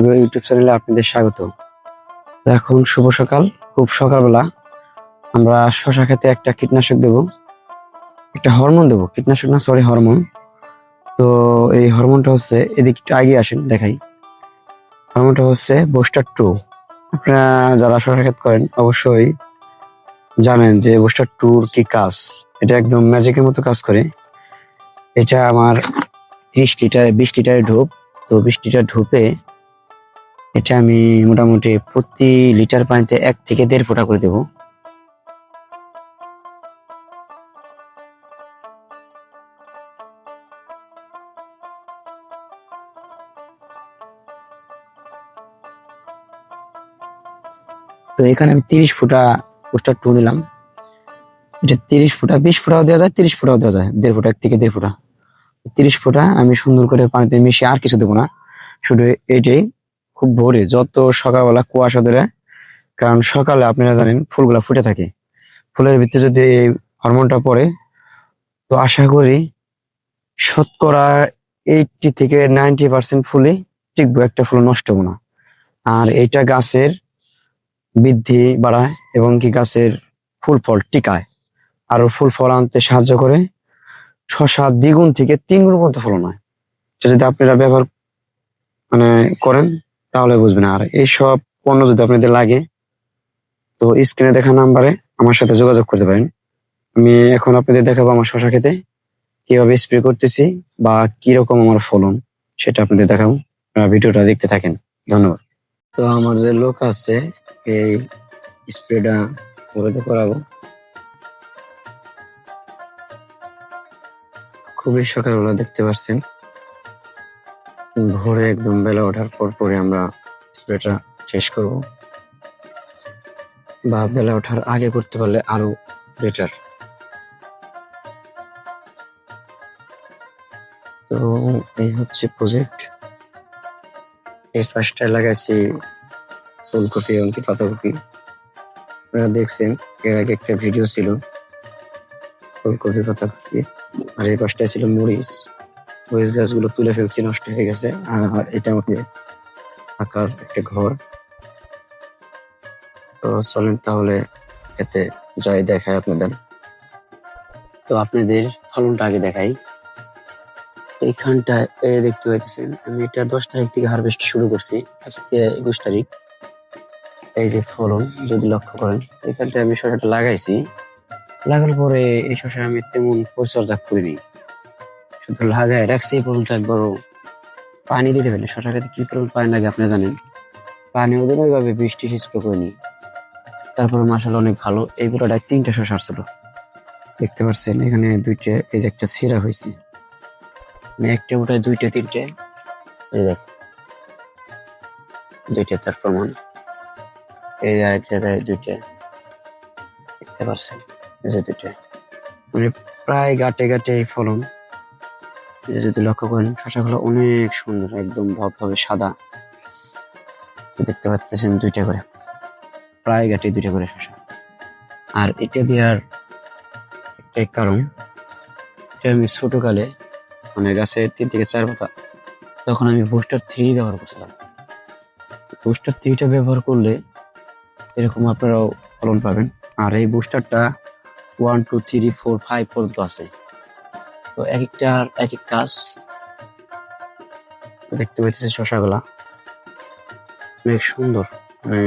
YouTube চ্যানেলে আপনাদের স্বাগত এখন শুভ সকাল, খুব সকালবেলা। আমরা শশা খেতে একটা কীটনাশক দেব। একটা হরমোন দেবো, কীটনাশক না সরি হরমোন তো এই হরমোনটা হচ্ছে, এদিক একটু আগে আসেন, দেখাই। হরমোনটা হচ্ছে বোস্টার টু আপনারা যারা শশা ক্ষেত করেন, অবশ্যই জানেন যে বোস্টার টুর কি কাজ। এটা একদম ম্যাজিকের মতো কাজ করে। এটা আমার ত্রিশ লিটার, বিশ লিটারের ঢোপ তো বিশ লিটার ঢোপে এটা আমি মোটামুটি প্রতি লিটার পানিতে এক থেকে দেড় ফোঁটা করে দেবো। তো এখানে আমি তিরিশ ফুটা পোস্টার টু নিলাম। এটা তিরিশ ফুটা, বিশ ফুটাও দেওয়া যায়, তিরিশ ফুটাও দেওয়া যায়, দেড় ফুটা, এক থেকে দেড় ফুটা। তিরিশ ফুটা আমি সুন্দর করে পানিতে মিশিয়ে আর কিছু দেবো না। শুধু এটাই খুব ভোরে, যত সকালবেলা কুয়াশা ধরে, কারণ সকালে আপনারা জানেন ফুলগুলা ফুটে থাকে। ফুলের ভিতরে যদি এই হরমোনটা পড়ে, তো আশা করি শতকরা এইটটি থেকে নাইনটি পার্সেন্ট ফুলে টিকবো একটা ফুল নষ্ট হব না আর এইটা গাছের বৃদ্ধি বাড়ায় এবং কি গাছের ফুল ফল টিকায়। আরও ফুল ফল আনতে সাহায্য করে শশা দ্বিগুণ থেকে তিন গুণ পর্যন্ত ফলন হয়। এটা যদি আপনারা ব্যবহার মানে করেন তাহলে বুঝবেন। আর এইসব পণ্য যদি আপনাদের লাগে, তো স্ক্রিনে দেখা নাম্বারে আমার সাথে যোগাযোগ করতে পারেন। আমি এখন আপনাদের দেখাবো আমার শশা খেতে, কীভাবে স্প্রে করতেছি বা কীরকম আমার ফলন, সেটা আপনাদের দেখাবো। আপনারা ভিডিওটা দেখতে থাকেন। ধন্যবাদ। তো আমার যে লোক আছে, এই স্প্রেটা ওরাতে করাবো। খুবই সকালবেলা দেখতে পাচ্ছেন ভোরে একদম বেলা ওঠার পর পরে আমরা স্প্রেটা শেষ করব। বা বেলা ওঠার আগে করতে পারলে আরও বেটার তো এই হচ্ছে প্রজেক্ট এই ফার্স্টটা লাগাইছি ফুলকপি এমনকি পাতাকপি। আপনারা দেখছেন, এর আগে একটা ভিডিও ছিল, ফুলকপি, পাতাকপি। আর এই পাশটায় ছিল মরিচ। মরিচ গাছগুলো তুলে ফেলছি, নষ্ট হয়ে গেছে। আর এটা আমাদের আকার একটা ঘর। তো চলেন তাহলে এতে যাই, দেখাই আপনাদের। তো আপনাদের ফলনটা আগে দেখাই। এইখানটায়, এ দেখতে পাইতেছেন, আমি এটা দশ তারিখ থেকে হারভেস্ট শুরু করছি, আজকে একুশ তারিখ। এই যে ফলন, যদি লক্ষ্য করেন এখানটায় আমি শসাটা লাগাইছি। লাগানোর পরে এই শসা আমি তেমন পরিচর্যা করিনি। শুধু লাগায় রাখছি পর্যন্ত একবারও পানি দিতে পারি শসা খেতে কি পরিমাণ পানি লাগে আপনি জানেন? পানি ওদের ওইভাবে বৃষ্টি স্প্রে করিনি। তারপরে মাসাল অনেক ভালো। এই পুরোটায় তিনটা শসা আসছিল। দেখতে পাচ্ছেন, এখানে দুইটা, এই যে একটা সিরা হয়েছে। মানে একটা ওটায় দুইটা, তিনটে। এই দেখ। দুইটা তার প্রমাণ। এই যে আরেক জায়গায় দুইটা। দেখতে পাচ্ছেন, এই যে দুইটা। মানে প্রায় গাটে গাটে এই ফলন। যে যদি লক্ষ্য করেন শসাগুলো অনেক সুন্দর, একদম ধবধবে সাদা। দেখতে পাচ্ছেন দুইটা করে। প্রায় গাটে দুইটা করে শসা আর এটা দেওয়ার একটাই কারণ, এটা আমি ছোটকালে মানে গাছে তিন থেকে চার পাতা, তখন আমি বুস্টার থ্রি ব্যবহার করছিলাম। বুস্টার থ্রিটা ব্যবহার করলে এরকম আপনারাও ফলন পাবেন। আর এই বুস্টারটা one, two, three, four, five পর্যন্ত আছে। তো এক একটার এক এক কাজ। দেখতে পাইতেছে শশাগুলা। অনেক সুন্দর। মানে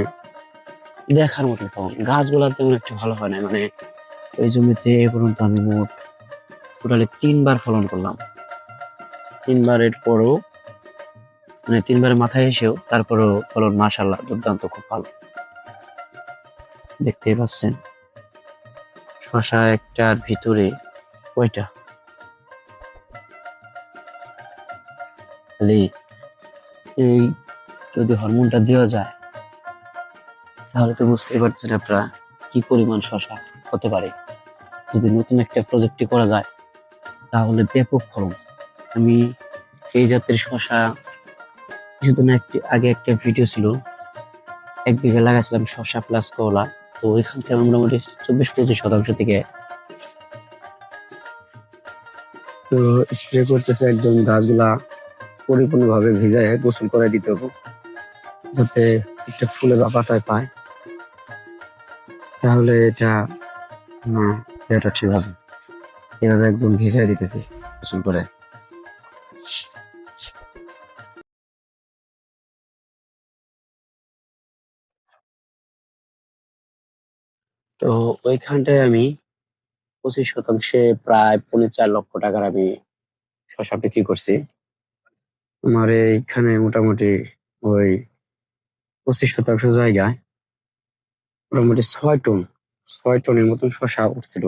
দেখার মতো ফলন গাছগুলা তেমন একটু ভালো হয় না মানে এই জমিতে এ পর্যন্ত আমি মোট টোটালি তিনবার ফলন করলাম। তিনবারের পরও মানে তিনবারের মাথায় এসেও তারপরেও ফলন মাশাল্লাহ দুর্দান্ত, খুব ভালো। দেখতেই পাচ্ছেন। শশা একটার ভিতরে কয়টা? খালি এই যদি হরমোনটা দেওয়া যায়, তাহলে তো বুঝতেই পারছেন আপনারা কি পরিমাণ শশা হতে পারে। যদি নতুন একটা প্রজেক্টে করা যায়, তাহলে ব্যাপক ফলন। আমি এই জাতের শশা কিছুদিন একটি আগে একটা ভিডিও ছিল, এক বিঘা লাগাইছিলাম শশা প্লাস কলা তো ওইখান থেকে আমি মোটামুটি চব্বিশ পঁচিশ শতাংশ থেকে তো স্প্রে করতেছে একদম গাছগুলা পরিপূর্ণভাবে ভিজায় গোসল করে দিতে হবে। যাতে একটা ফুলে বা পাতায় পায়। তাহলে এটা, না, এটা ঠিক হবে এভাবে একদম ভিজাই দিতেছি গোসল করে। তো ওইখানটায় আমি পঁচিশ শতাংশে প্রায় পৌনে চার লক্ষ টাকার আমি শশা বিক্রি করছি। আমার এইখানে মোটামুটি ওই পঁচিশ শতাংশ জায়গায় মোটামুটি ছয় টন, ছয় টনের মতন শশা উঠছিল।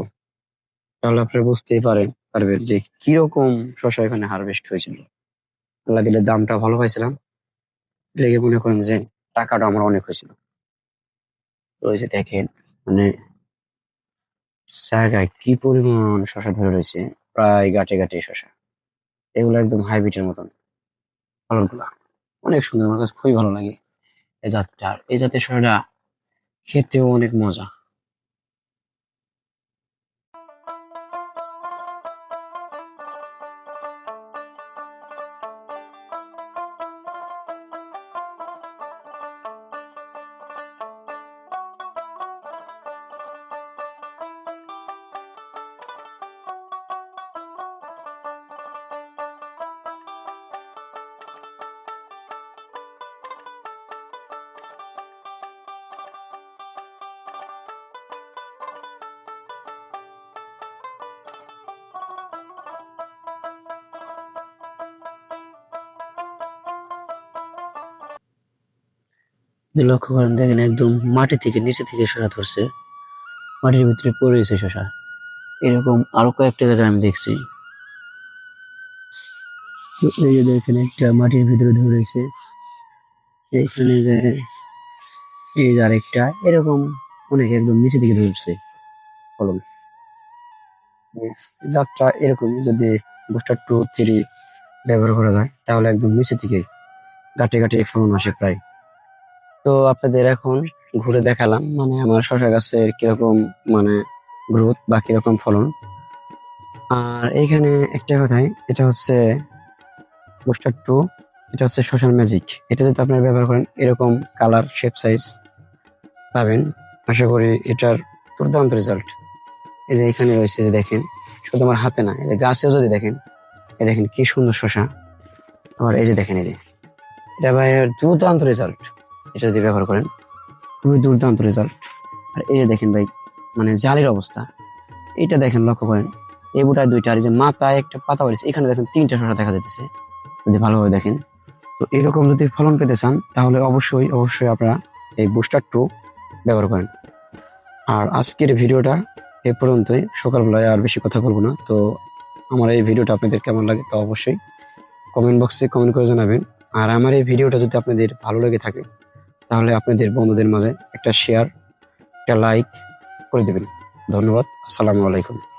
তাহলে আপনারা বুঝতেই পারেন, পারবেন যে কীরকম শশা এখানে হারভেস্ট হয়েছিল। আল্লাহ দিলে দামটা ভালো পাইছিলাম লেগে মনে করেন যে টাকাটা আমার অনেক হয়েছিল। তো ওই যে দেখেন মানে জায়গায় কি পরিমাণ শশা ধরে রয়েছে, প্রায় গাটে গাটে শশা। এগুলো একদম হাইব্রিডের মতন। ফলনগুলা অনেক সুন্দর, আমার কাছে খুবই ভালো লাগে এই জাতটা। এই জাতের শশাটা খেতেও অনেক মজা। যে লক্ষ্য করেন, দেখেন একদম মাটি থেকে নিচে থেকে শশা ধরছে। মাটির ভিতরে পড়ে গেছে শশা। এরকম আরও কয়েকটা জায়গায় আমি দেখছি। এই যে দেখেন একটা মাটির ভিতরে ধরে রয়েছে। এইখানে যে এই যে আরেকটা, এরকম অনেক একদম নিচে দিকে ধরছে ফলন। যাত্রা এরকম যদি বুস্টার টু থ্রি ব্যবহার করা যায়, তাহলে একদম নিচে থেকে গাটে গাটে ফলন আসে প্রায়। তো আপনাদের এখন ঘুরে দেখালাম মানে আমার শশা গাছের কীরকম মানে গ্রোথ বা কীরকম ফলন। আর এইখানে একটা কথাই, এটা হচ্ছে বুস্টার টু এটা হচ্ছে সোশ্যাল ম্যাজিক এটা যদি আপনারা ব্যবহার করেন, এরকম কালার শেপ সাইজ পাবেন। আশা করি এটার দুর্দান্ত রেজাল্ট এই যে এখানে রয়েছে যে দেখেন, শুধু আমার হাতে না, এই যে গাছেও যদি দেখেন, এই দেখেন কি সুন্দর শশা আবার এই যে দেখেন, এই যে, এটা ভাই দুর্দান্ত রেজাল্ট এটা যদি ব্যবহার করেন। খুবই দুর্দান্ত রেজাল্ট আর এই যে দেখেন ভাই মানে জালির অবস্থা। এটা দেখেন লক্ষ্য করেন, এই বুটায় দুইটা, আর যে মাথায় একটা পাতা বাড়িছে এখানে দেখেন তিনটা শশা দেখা যাইতেছে, যদি ভালোভাবে দেখেন। তো এরকম যদি ফলন পেতে চান, তাহলে অবশ্যই অবশ্যই আপনারা এই বুস্টার টু ব্যবহার করেন। আর আজকের ভিডিওটা এ পর্যন্তই। সকালবেলায় আর বেশি কথা বলব না। তো আমার এই ভিডিওটা আপনাদের কেমন লাগে তো অবশ্যই কমেন্ট বক্সে কমেন্ট করে জানাবেন। আর আমার এই ভিডিওটা যদি আপনাদের ভালো লেগে থাকে তাহলে আপনাদের বন্ধুদের মাঝে একটা শেয়ার একটা লাইক করে দেবেন। ধন্যবাদ আসসালামু আলাইকুম।